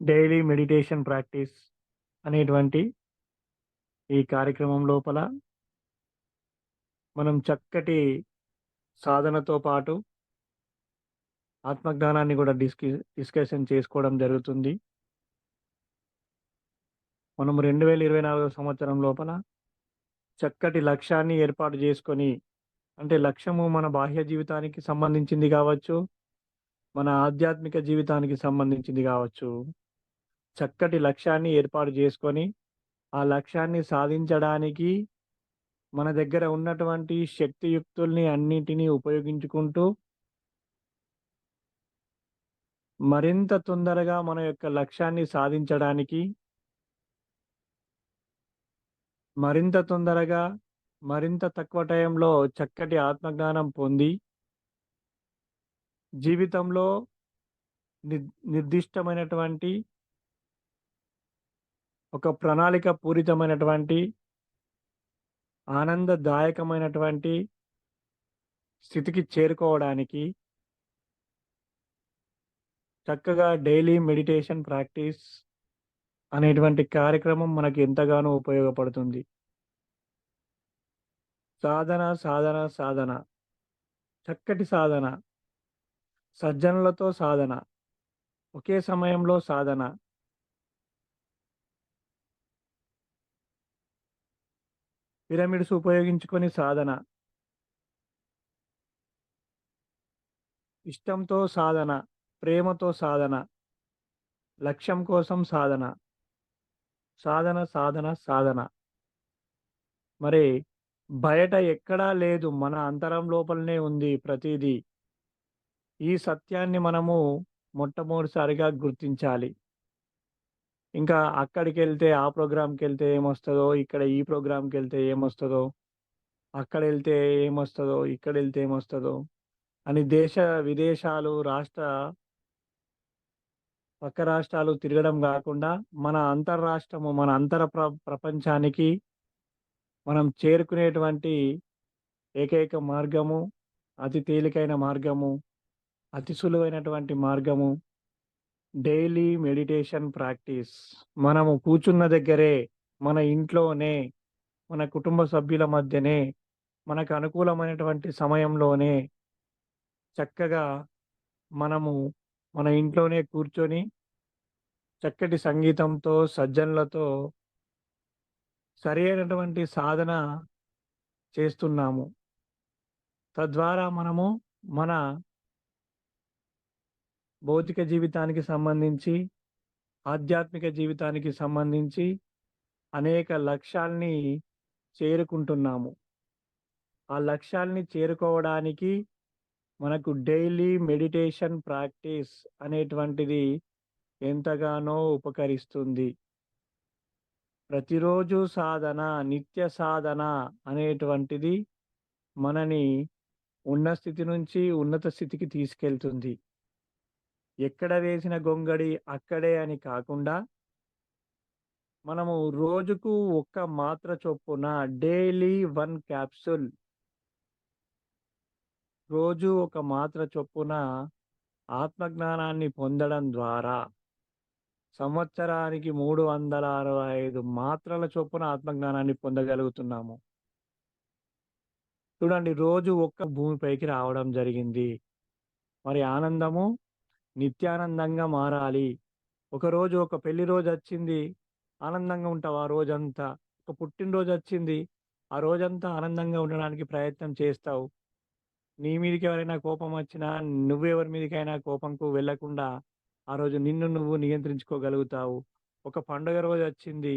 Daily meditation practice అనేటువంటి ఈ కార్యక్రమం లోపల మనం చక్కటి సాధనతో పాటు ఆత్మజ్ఞానాన్ని కూడా డిస్కి డిస్కషన్ చేసుకోవడం జరుగుతుంది. మనం రెండు వేల ఇరవై నాలుగో సంవత్సరం లోపల చక్కటి లక్ష్యాన్ని ఏర్పాటు చేసుకొని అంటే లక్ష్యము మన బాహ్య జీవితానికి సంబంధించింది కావచ్చు మన ఆధ్యాత్మిక జీవితానికి సంబంధించింది కావచ్చు చక్కటి లక్ష్యాన్ని ఏర్పాటు చేసుకొని ఆ లక్ష్యాన్ని సాధించడానికి మన దగ్గర ఉన్నటువంటి శక్తియుక్తుల్ని అన్నిటినీ ఉపయోగించుకుంటూ మరింత తొందరగా మన యొక్క లక్ష్యాన్ని సాధించడానికి మరింత తొందరగా మరింత తక్కువ టైంలో చక్కటి ఆత్మజ్ఞానం పొంది జీవితంలో నిర్దిష్టమైనటువంటి ఒక ప్రణాళిక పూరితమైనటువంటి ఆనందదాయకమైనటువంటి స్థితికి చేరుకోవడానికి చక్కగా డైలీ మెడిటేషన్ ప్రాక్టీస్ అనేటువంటి కార్యక్రమం మనకు ఎంతగానో ఉపయోగపడుతుంది. సాధన సాధన సాధన. చక్కటి సాధన. సజ్జనులతో సాధన. ఒకే సమయంలో సాధన. పిరమిడ్స్ ఉపయోగించుకొని సాధన. ఇష్టంతో సాధన ప్రేమతో సాధన లక్ష్యం కోసం సాధన. సాధన సాధన సాధన. మరి బయట ఎక్కడా లేదు మన అంతరం లోపలనే ఉంది ప్రతిదీ. ఈ సత్యాన్ని మనము మొట్టమొదటిసారిగా గుర్తించాలి. ఇంకా అక్కడికి వెళ్తే ఆ ప్రోగ్రాంకి వెళ్తే ఏమొస్తుందో ఇక్కడ ఈ ప్రోగ్రాంకి వెళ్తే ఏమొస్తుందో అక్కడ వెళ్తే ఏమొస్తుందో ఇక్కడ వెళ్తే ఏమొస్తుందో అని దేశ విదేశాలు రాష్ట్ర పక్క రాష్ట్రాలు తిరగడం కాకుండా మన అంతర్రాష్ట్రము మన అంతర ప్ర ప్రపంచానికి మనం చేరుకునేటువంటి ఏకైక మార్గము అతి తేలికైన మార్గము అతి సులువైనటువంటి మార్గము డైలీ మెడిటేషన్ ప్రాక్టీస్. మనము కూర్చున్న దగ్గరే మన ఇంట్లోనే మన కుటుంబ సభ్యుల మధ్యనే మనకు అనుకూలమైనటువంటి సమయంలోనే చక్కగా మనము మన ఇంట్లోనే కూర్చొని చక్కటి సంగీతంతో సజ్జనులతో సరి అయినటువంటి సాధన చేస్తున్నాము. తద్వారా మనము మన భౌతిక జీవితానికి సంబంధించి ఆధ్యాత్మిక జీవితానికి సంబంధించి అనేక లక్ష్యాల్ని చేరుకుంటున్నాము. ఆ లక్ష్యాల్ని చేరుకోవడానికి మనకు డైలీ మెడిటేషన్ ప్రాక్టీస్ అనేటువంటిది ఎంతగానో ఉపకరిస్తుంది. ప్రతిరోజు సాధన నిత్య సాధన అనేటువంటిది మనని ఉన్న స్థితి నుంచి ఉన్నత స్థితికి తీసుకెళ్తుంది. ఎక్కడ వేసిన గొంగడి అక్కడే అని కాకుండా మనము రోజుకు ఒక్క మాత్ర చొప్పున డైలీ వన్ క్యాప్సూల్ రోజు ఒక మాత్ర చొప్పున ఆత్మజ్ఞానాన్ని పొందడం ద్వారా సంవత్సరానికి మూడు వందల అరవై ఐదు మాత్రల చొప్పున ఆత్మజ్ఞానాన్ని పొందగలుగుతున్నాము. చూడండి రోజు ఒక్క భూమిపైకి రావడం జరిగింది. మరి ఆనందము నిత్యానందంగా మారాలి. ఒకరోజు ఒక పెళ్ళి రోజు వచ్చింది ఆనందంగా ఉంటావు ఆ రోజంతా. ఒక పుట్టినరోజు వచ్చింది ఆ రోజంతా ఆనందంగా ఉండడానికి ప్రయత్నం చేస్తావు. నీ మీదకి ఎవరైనా కోపం వచ్చినా నువ్వెవరి మీదకైనా కోపంకు వెళ్ళకుండా ఆ రోజు నిన్ను నువ్వు నియంత్రించుకోగలుగుతావు. ఒక పండుగ రోజు వచ్చింది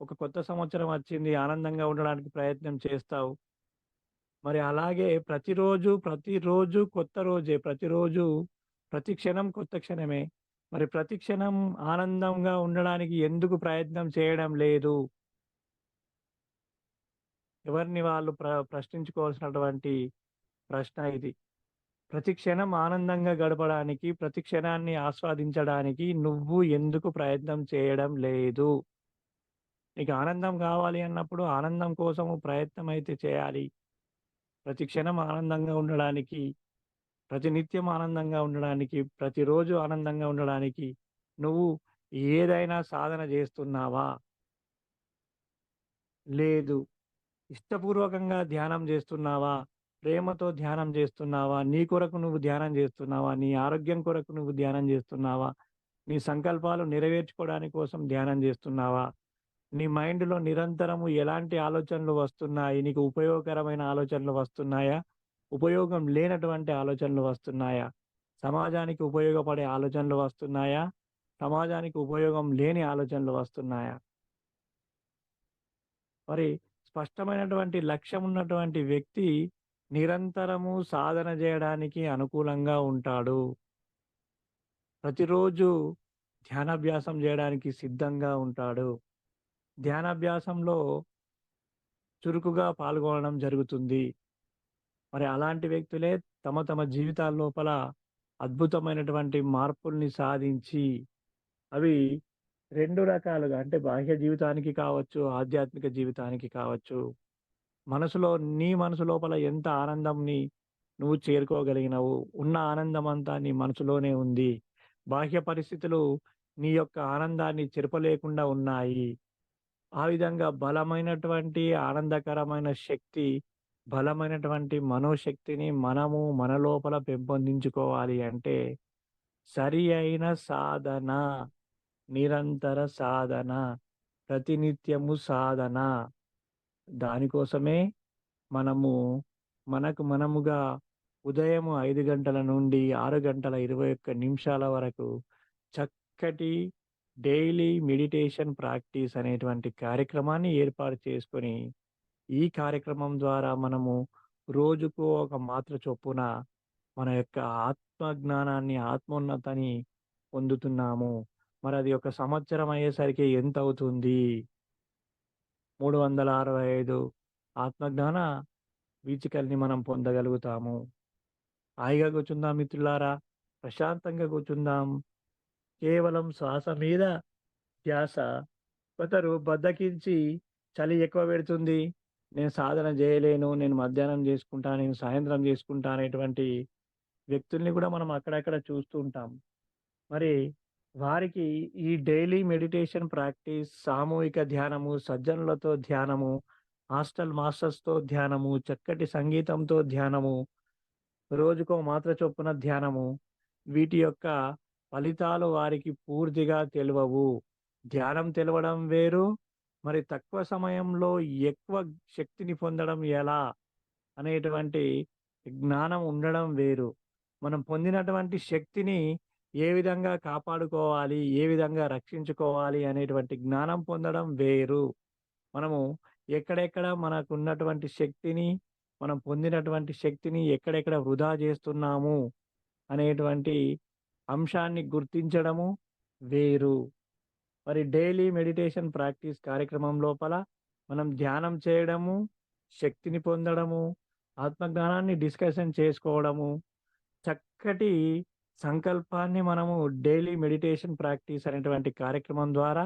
ఒక కొత్త సంవత్సరం వచ్చింది ఆనందంగా ఉండడానికి ప్రయత్నం చేస్తావు. మరి అలాగే ప్రతిరోజు ప్రతిరోజు కొత్త రోజే ప్రతిరోజు ప్రతి క్షణం కొత్త క్షణమే. మరి ప్రతి క్షణం ఆనందంగా ఉండడానికి ఎందుకు ప్రయత్నం చేయడం లేదు? ఎవరిని వాళ్ళు ప్ర ప్రశ్నించుకోవాల్సినటువంటి ప్రశ్న ఇది. ప్రతి క్షణం ఆనందంగా గడపడానికి ప్రతి క్షణాన్ని ఆస్వాదించడానికి నువ్వు ఎందుకు ప్రయత్నం చేయడం లేదు? నీకు ఆనందం కావాలి అన్నప్పుడు ఆనందం కోసము ప్రయత్నం అయితే చేయాలి. ప్రతి క్షణం ఆనందంగా ఉండడానికి ప్రతి నిత్యం ఆనందంగా ఉండడానికి ప్రతిరోజు ఆనందంగా ఉండడానికి నువ్వు ఏదైనా సాధన చేస్తున్నావా? లేదు. ఇష్టపూర్వకంగా ధ్యానం చేస్తున్నావా? ప్రేమతో ధ్యానం చేస్తున్నావా? నీ కొరకు నువ్వు ధ్యానం చేస్తున్నావా? నీ ఆరోగ్యం కొరకు నువ్వు ధ్యానం చేస్తున్నావా? నీ సంకల్పాలు నెరవేర్చుకోవడానికి కోసం ధ్యానం చేస్తున్నావా? నీ మైండ్‌లో నిరంతరము ఎలాంటి ఆలోచనలు వస్తున్నాయి? నీకు ఉపయోగకరమైన ఆలోచనలు వస్తున్నాయా? ఉపయోగం లేనటువంటి ఆలోచనలు వస్తున్నాయా? సమాజానికి ఉపయోగపడే ఆలోచనలు వస్తున్నాయా? సమాజానికి ఉపయోగం లేని ఆలోచనలు వస్తున్నాయా? మరి స్పష్టమైనటువంటి లక్ష్యం ఉన్నటువంటి వ్యక్తి నిరంతరము సాధన చేయడానికి అనుకూలంగా ఉంటాడు. ప్రతిరోజు ధ్యానాభ్యాసం చేయడానికి సిద్ధంగా ఉంటాడు. ధ్యానాభ్యాసంలో చురుకుగా పాల్గొనడం జరుగుతుంది. మరి అలాంటి వ్యక్తులే తమ తమ జీవితాల లోపల అద్భుతమైనటువంటి మార్పుల్ని సాధించి, అవి రెండు రకాలుగా అంటే బాహ్య జీవితానికి కావచ్చు, ఆధ్యాత్మిక జీవితానికి కావచ్చు. మనసులో నీ మనసు లోపల ఎంత ఆనందంని నువ్వు చేరుకోగలిగినవు. ఉన్న ఆనందం అంతా నీ మనసులోనే ఉంది. బాహ్య పరిస్థితులు నీ యొక్క ఆనందాన్ని చెరపలేకుండా ఉన్నాయి. ఆ విధంగా బలమైనటువంటి ఆనందకరమైన శక్తి, బలమైనటువంటి మనోశక్తిని మనము మన లోపల పెంపొందించుకోవాలి అంటే, సరి అయిన సాధన, నిరంతర సాధన, ప్రతినిత్యము సాధన. దానికోసమే మనము మనకు మనముగా ఉదయం ఐదు గంటల నుండి ఆరు గంటల 21 నిమిషాల వరకు చక్కటి డైలీ మెడిటేషన్ ప్రాక్టీస్ అనేటువంటి కార్యక్రమాన్ని ఏర్పాటు చేసుకొని, ఈ కార్యక్రమం ద్వారా మనము రోజుకు ఒక మాత్ర చొప్పున మన యొక్క ఆత్మ జ్ఞానాన్ని, ఆత్మోన్నతిని పొందుతున్నాము. మరి అది ఒక సంవత్సరం అయ్యేసరికి ఎంత అవుతుంది మూడు వందల అరవై ఐదు ఆత్మజ్ఞాన వీచికల్ని మనం పొందగలుగుతాము. హాయిగా కూర్చుందాం మిత్రులారా. ప్రశాంతంగా కూర్చుందాం. కేవలం శ్వాస మీద ధ్యాస. కొందరు బద్దకించి చలి ఎక్కువ పెడుతుంది. నేను సాధన చేయలేను. నేను మధ్యాహ్నం చేసుకుంటా. నేను సాయంత్రం చేసుకుంటా అనేటువంటి వ్యక్తుల్ని కూడా మనం అక్కడక్కడ చూస్తూ ఉంటాం. మరి వారికి ఈ డైలీ మెడిటేషన్ ప్రాక్టీస్, సామూహిక ధ్యానము, సజ్జనులతో ధ్యానము, హాస్టల్ మాస్టర్స్‌తో ధ్యానము, చక్కటి సంగీతంతో ధ్యానము, రోజుకో మాత్ర చొప్పున ధ్యానము, వీటి యొక్క ఫలితాలు వారికి పూర్తిగా తెలియవు ధ్యానం తెలవడం వేరు. మరి తక్కువ సమయంలో ఎక్కువ శక్తిని పొందడం ఎలా? అనేటువంటి జ్ఞానం ఉండడం వేరు. మనం పొందినటువంటి శక్తిని ఏ విధంగా కాపాడుకోవాలి? ఏ విధంగా రక్షించుకోవాలి? అనేటువంటి జ్ఞానం పొందడం వేరు. మనము ఎక్కడెక్కడ మనకున్నటువంటి శక్తిని, మనం పొందినటువంటి శక్తిని ఎక్కడెక్కడ వృధా చేస్తున్నాము అనేటువంటి అంశాన్ని గుర్తించడము వేరు. మరి డైలీ మెడిటేషన్ ప్రాక్టీస్ కార్యక్రమం లోపల మనం ధ్యానం చేయడము, శక్తిని పొందడము, ఆత్మజ్ఞానాన్ని డిస్కషన్ చేసుకోవడము, చక్కటి సంకల్పాన్ని మనము డైలీ మెడిటేషన్ ప్రాక్టీస్ అనేటువంటి కార్యక్రమం ద్వారా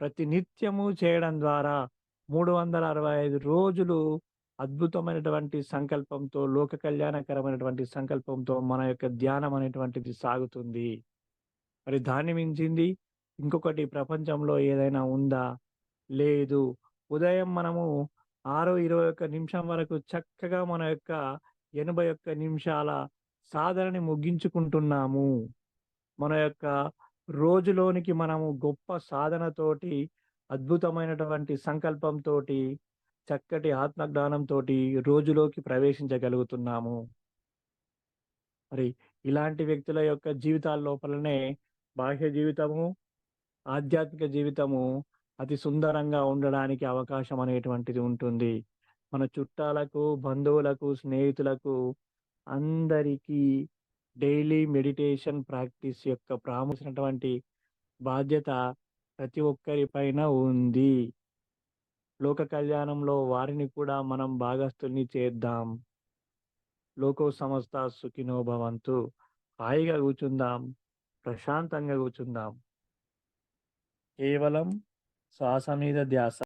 ప్రతి నిత్యము చేయడం ద్వారా 365 రోజులు అద్భుతమైనటువంటి సంకల్పంతో, లోక కళ్యాణకరమైనటువంటి సంకల్పంతో మన యొక్క ధ్యానం అనేటువంటిది సాగుతుంది. మరి దాన్ని మించింది ఇంకొకటి ప్రపంచంలో ఏదైనా ఉందా? లేదు. ఉదయం మనము 6:21 నిమిషం వరకు చక్కగా మన యొక్క 81 నిమిషాల సాధనని ముగించుకుంటున్నాము. మన యొక్క రోజులోనికి మనము గొప్ప సాధనతోటి, అద్భుతమైనటువంటి సంకల్పంతో చక్కటి ఆత్మజ్ఞానంతోటి రోజులోకి ప్రవేశించగలుగుతున్నాము. మరి ఇలాంటి వ్యక్తుల యొక్క జీవితాల లోపలనే బాహ్య జీవితము, ఆధ్యాత్మిక జీవితము అతి సుందరంగా ఉండడానికి అవకాశం అనేటువంటిది ఉంటుంది. మన చుట్టాలకు, బంధువులకు, స్నేహితులకు అందరికీ డైలీ మెడిటేషన్ ప్రాక్టీస్ యొక్క ప్రాముఖ్యమైనటువంటి బాధ్యత ప్రతి ఒక్కరి పైన ఉంది. లోక కళ్యాణంలో వారిని కూడా మనం భాగస్థుల్ని చేద్దాం. లోకో సంస్థ సుఖినో భవంతు. హాయిగా కూర్చుందాం. ప్రశాంతంగా కూర్చుందాం. కేవలం శ్వాస మీద ధ్యాస.